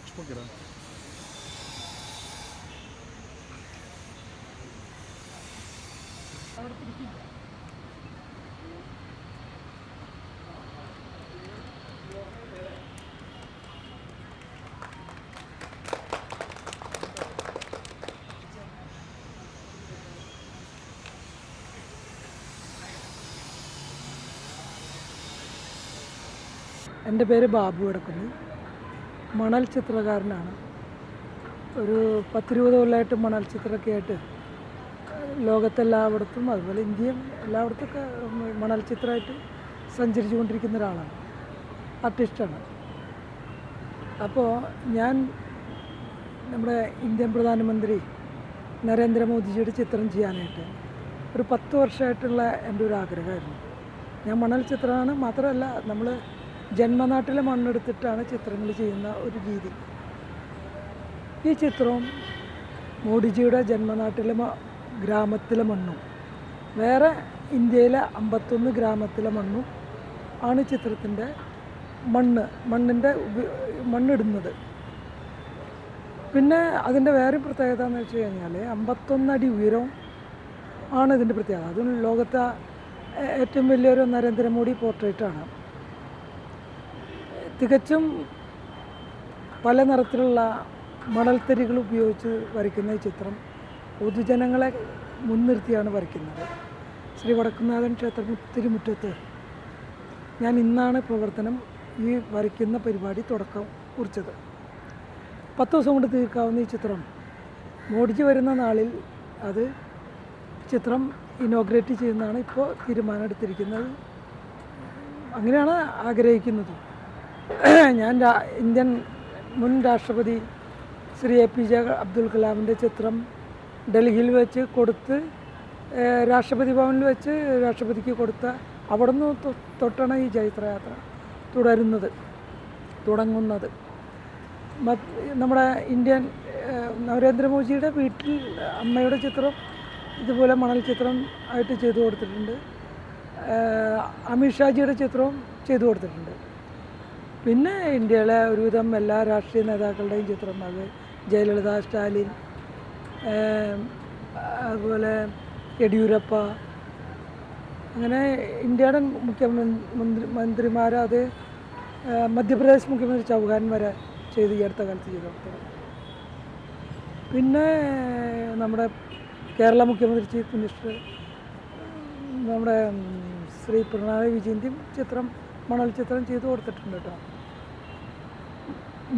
കുറച്ച് പൊക്കിടാം എന്റെ പേര് ബാബു കിടക്കുന്നു മണൽ ചിത്രകാരനാണ്. ഒരു പത്തിരുപത് കൊല്ലമായിട്ട് മണൽ ചിത്രമൊക്കെ ആയിട്ട് ലോകത്തെല്ലായിടത്തും അതുപോലെ ഇന്ത്യയും എല്ലായിടത്തൊക്കെ മണൽ ചിത്രമായിട്ട് സഞ്ചരിച്ചു കൊണ്ടിരിക്കുന്ന ഒരാളാണ്. ആർട്ടിസ്റ്റാണ്. അപ്പോൾ ഞാൻ നമ്മുടെ ഇന്ത്യൻ പ്രധാനമന്ത്രി നരേന്ദ്രമോദിജിയുടെ ചിത്രം ചെയ്യാനായിട്ട് ഒരു പത്ത് വർഷമായിട്ടുള്ള എന്റെ ഒരു ആഗ്രഹമായിരുന്നു. ഞാൻ മണൽ ചിത്രമാണ് മാത്രമല്ല നമ്മൾ ജന്മനാട്ടിലെ മണ്ണെടുത്തിട്ടാണ് ചിത്രങ്ങൾ ചെയ്യുന്ന ഒരു രീതി. ഈ ചിത്രവും മോഡിജിയുടെ ജന്മനാട്ടിലെ ഗ്രാമത്തിലെ മണ്ണും വേറെ ഇന്ത്യയിലെ അമ്പത്തൊന്ന് ഗ്രാമത്തിലെ മണ്ണും ആണ് ചിത്രത്തിന്റെ മണ്ണ് മണ്ണിന്റെ മണ്ണിടുന്നത്. പിന്നെ അതിന്റെ വേറെ പ്രത്യേകത എന്ന് വെച്ച് കഴിഞ്ഞാൽ അമ്പത്തൊന്നടി ഉയരവും ആണ് ഇതിന്റെ പ്രത്യേകത. അതും ലോകത്തെ ഏറ്റവും വലിയൊരു നരേന്ദ്രമോദി പോർട്രേറ്റാണ്. തികച്ചും പല നിറത്തിലുള്ള മണൽത്തരികൾ ഉപയോഗിച്ച് വരയ്ക്കുന്ന ഈ ചിത്രം പൊതുജനങ്ങളെ മുൻനിർത്തിയാണ് വരയ്ക്കുന്നത്. ശ്രീ വടക്കുന്നാഥൻ ക്ഷേത്ര തിരുമുറ്റത്ത് ഞാൻ ഇന്നാണ് പ്രവർത്തനം ഈ വരയ്ക്കുന്ന പരിപാടി തുടക്കം കുറിച്ചത്. പത്ത് ദിവസം കൊണ്ട് തീർക്കാവുന്ന ഈ ചിത്രം. മോഡിജി വരുന്ന നാളിൽ അത് ചിത്രം ഇനോഗ്രേറ്റ് ചെയ്യുന്നതാണ് ഇപ്പോൾ തീരുമാനമെടുത്തിരിക്കുന്നത്. അങ്ങനെയാണ് ആഗ്രഹിക്കുന്നത്. ഞാൻ ഇന്ത്യൻ മുൻ രാഷ്ട്രപതി Shri A P J Abdul കലാമിന്റെ ചിത്രം ഡൽഹിയിൽ വെച്ച് കൊടുത്ത് രാഷ്ട്രപതി ഭവനിൽ വെച്ച് രാഷ്ട്രപതിക്ക് കൊടുത്ത അവിടെ നിന്ന് തൊട്ടാണ് ഈ ജൈത്രയാത്ര തുടരുന്നത് തുടങ്ങുന്നത്. നമ്മുടെ ഇന്ത്യൻ നരേന്ദ്രമോദിയുടെ വീട്ടിൽ അമ്മയുടെ ചിത്രം ഇതുപോലെ മണൽ ചിത്രം ആയിട്ട് ചെയ്തു കൊടുത്തിട്ടുണ്ട്. അമിത് അമിത്ഷാജിയുടെ ചിത്രവും ചെയ്തു കൊടുത്തിട്ടുണ്ട്. പിന്നെ ഇന്ത്യയിലെ ഒരുവിധം എല്ലാ രാഷ്ട്രീയ നേതാക്കളുടെയും ചിത്രം അത്. ജയലളിത സ്റ്റാലിൻ അതുപോലെ യെഡിയൂരപ്പ അങ്ങനെ ഇന്ത്യയുടെ മുഖ്യമന്ത്രി മന്ത്രിമാർ അത് മധ്യപ്രദേശ് മുഖ്യമന്ത്രി ചൗഹാൻ വരെ ചെയ്ത് ഈ അടുത്ത കാലത്ത് ചെയ്തു പിന്നെ നമ്മുടെ കേരള മുഖ്യമന്ത്രി ചീഫ് മിനിസ്റ്റർ നമ്മുടെ ശ്രീ പിണറായി വിജയന്റെയും ചിത്രം മണൽ ചിത്രം ചെയ്തു കൊടുത്തിട്ടുണ്ട് കേട്ടോ.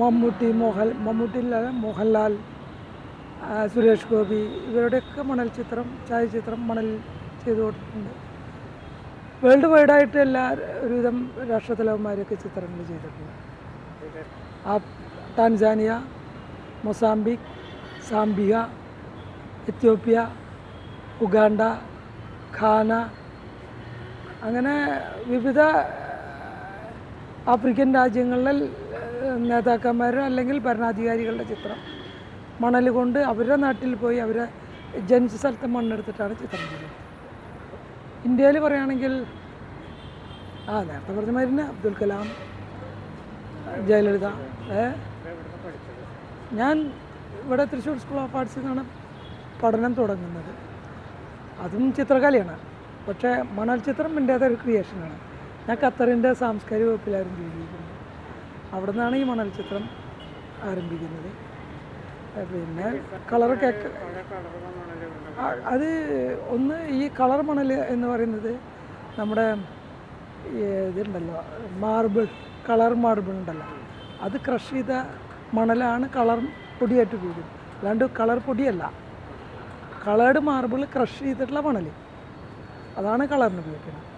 മമ്മൂട്ടി മോഹൻ മമ്മൂട്ടിയിലല്ല മോഹൻലാൽ സുരേഷ് ഗോപി ഇവരുടെയൊക്കെ മണൽ ചിത്രം ഛായാചിത്രം മണൽ ചെയ്തു കൊടുത്തിട്ടുണ്ട്. വേൾഡ് വൈഡായിട്ട് എല്ലാ ഒരുവിധം രാഷ്ട്രതലവന്മാരൊക്കെ ചിത്രങ്ങൾ ചെയ്തിട്ടുണ്ട്. ആ Tanzania Mozambique സാംബിക Ethiopia Uganda Ghana അങ്ങനെ വിവിധ ആഫ്രിക്കൻ രാജ്യങ്ങളിലെ നേതാക്കന്മാരോ അല്ലെങ്കിൽ ഭരണാധികാരികളുടെ ചിത്രം മണൽ കൊണ്ട് അവരുടെ നാട്ടിൽ പോയി അവരെ ജനിച്ച സ്ഥലത്ത് മണ്ണെടുത്തിട്ടാണ് ചിത്രം ചെയ്യുന്നത് ഇന്ത്യയിൽ പറയുകയാണെങ്കിൽ ആ നേരത്തെ പറഞ്ഞ മാതിരി തന്നെ അബ്ദുൽ കലാം ജയലളിത ഞാൻ ഇവിടെ തൃശ്ശൂർ സ്കൂൾ ഓഫ് ആർട്സിൽ നിന്നാണ് പഠനം തുടങ്ങുന്നത്. അതും ചിത്രകലയാണ്. പക്ഷേ മണൽ ചിത്രം എന്റേത് ഒരു ക്രിയേഷനാണ് ഞാൻ ഖത്തറിന്റെ സാംസ്കാരിക വകുപ്പിലായിരുന്നു ജോലി അവിടെ നിന്നാണ് ഈ മണൽ ചിത്രം ആരംഭിക്കുന്നത്. പിന്നെ കളറൊക്കെ അത് ഒന്ന് ഈ കളർ മണൽ എന്ന് പറയുന്നത് നമ്മുടെ ഇതുണ്ടല്ലോ മാർബിൾ കളർ മാർബിൾ ഉണ്ടല്ലോ. അത് ക്രഷ് ചെയ്ത മണലാണ് കളർ പൊടിയായിട്ട് ഉപയോഗിക്കുന്നത്. അല്ലാണ്ട് കളർ പൊടിയല്ല. കളേർഡ് മാർബിൾ ക്രഷ് ചെയ്തിട്ടുള്ള മണൽ. അതാണ് കളറിന് ഉപയോഗിക്കുന്നത്.